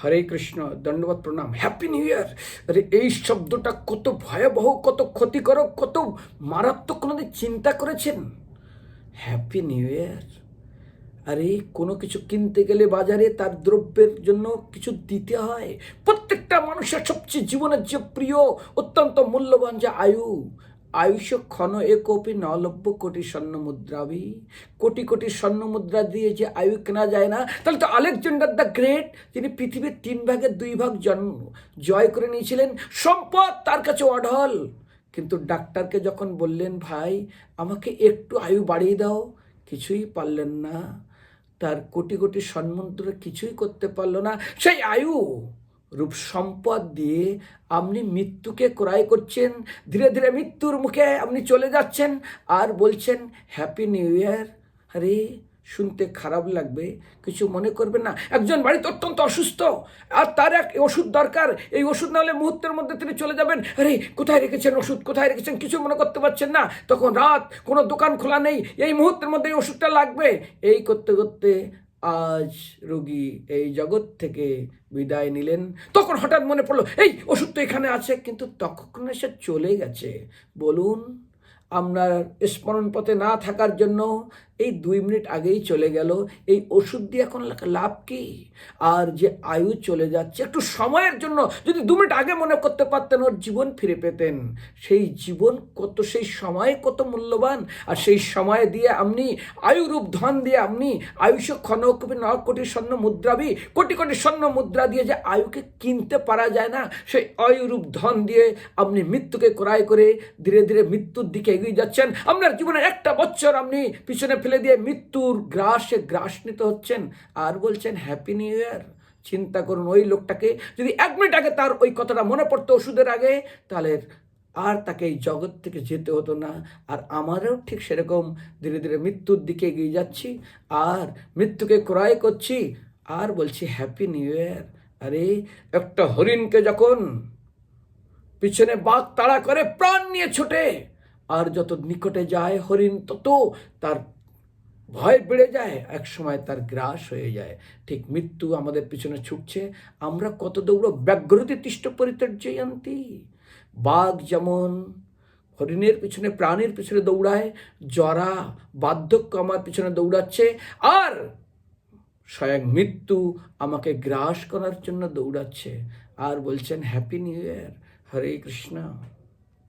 হরে কৃষ্ণ দণ্ডবত প্রণাম happy new ইয়ার আরে, এই শব্দটা কত ভয়াবহ, কত ক্ষতিকারক, কত মারাত্মক কোনোদিন চিন্তা করেছেন? হ্যাপি নিউ ইয়ার আরে, কোনো কিছু কিনতে গেলে বাজারে তার দ্রব্যের জন্য কিছু দিতে হয়। প্রত্যেকটা মানুষের সবচেয়ে জীবনের যে প্রিয়, অত্যন্ত মূল্যবান যে আয়ু আয়ুষ ক্ষণ একপি নলব্য কোটি স্বর্ণ মুদ্রাবি কোটি কোটি স্বর্ণ মুদ্রা দিয়ে যে আয়ু কেনা যায় না, তাহলে তো আলেকজান্ডার দ্য গ্রেট, যিনি পৃথিবীর তিন ভাগের দুই ভাগ জন্ম, জয় করে নিয়েছিলেন, সম্পদ তার কাছে অঢল। কিন্তু ডাক্তারকে যখন বললেন, ভাই, আমাকে একটু আয়ু বাড়িয়ে দাও। কিছুই পারলেন না। তার কোটি কোটি সম্মন্ত্র কিছুই করতে পারল না। সেই আয়ু রূপ সম্পদ দিয়ে আপনি মৃত্যুকে ক্রয় করছেন, ধীরে ধীরে মৃত্যুর মুখে আপনি চলে যাচ্ছেন আর বলছেন হ্যাপি নিউ ইয়ার আরে, শুনতে খারাপ লাগবে, কিছু মনে করবেন না। একজন বাড়িতে অত্যন্ত অসুস্থ, আর তার এক ওষুধ দরকার। এই ওষুধ না হলে মুহূর্তের মধ্যে তিনি চলে যাবেন। আরে, কোথায় রেখেছেন ওষুধ? কোথায় রেখেছেন? কিছু মনে করতে পারছেন না। তখন রাত, কোনো দোকান খোলা নেই। এই মুহূর্তের মধ্যে এই ওষুধটা লাগবে। এই করতে করতে আজ রোগী এই জগৎ থেকে বিদায় নিলেন। তখন হঠাৎ মনে পড়ল, এই ওষুধ তো এখানে আছে, কিন্তু তখন সে চলে গেছে। বলুন, আপনার স্মরণ পথে না থাকার জন্য এই দুই মিনিট আগেই চলে গেল। এই ওষুধ দিয়ে এখন লাভ কি? আর যে আয়ু চলে যাচ্ছে, একটু সময়ের জন্য যদি দু মিনিট আগে মনে করতে পারতেন, ওর জীবন ফিরে পেতেন। সেই জীবন কত, সেই সময় কত মূল্যবান। আর সেই সময় দিয়ে আপনি আয়ুরূপ ধন দিয়ে আপনি আয়ুষ ক্ষণকবি ন কোটি স্বর্ণ মুদ্রাবি কোটি কোটি স্বর্ণ মুদ্রা দিয়ে যে আয়ুকে কিনতে পারা যায় না, সেই আয়ুরূপ ধন দিয়ে আপনি মৃত্যুকে ক্রয় করে ধীরে ধীরে মৃত্যুর দিকে এগিয়ে যাচ্ছেন। আপনার জীবনে একটা বছর আপনি পিছনে ফেলে দিয়ে মৃত্যুর গ্রাসে গ্রাস নিতে হচ্ছেন আর বলছেন হ্যাপি নিউ ইয়ার চিন্তা করুন, ওই লোকটাকে যদি এক মিনিট আগে তার ওই কথাটা মনে পড়তো ওষুধের আগে, তাহলে আর তাকে এই জগৎ থেকে যেতে হতো না। আর আমারও ঠিক সেরকম, ধীরে ধীরে মৃত্যুর দিকে এগিয়ে যাচ্ছি, আর মৃত্যুকে ক্রয় করছি, আর বলছি হ্যাপি নিউ ইয়ার আরে, একটা হরিণকে যখন পিছনে বাঘ তাড়া করে প্রাণ নিয়ে ছোটে, আর যত নিকটে যায় হরিণ, তত তার ভয় বেড়ে যায়, এক সময় তার গ্রাস হয়ে যায়। ঠিক মৃত্যু আমাদের পিছনে ছুটছে। আমরা কত দৌড়ো ব্যাঘ্রতি তিষ্ট পরিচর্যয়ন্তী বাঘ যেমন হরিণের পিছনে, প্রাণীর পিছনে দৌড়ায়, জরা, বার্ধক্য আমার পিছনে দৌড়াচ্ছে। আর স্বয়ং মৃত্যু আমাকে গ্রাস করার জন্য দৌড়াচ্ছে। আর বলছেন happy new year Hare Krishna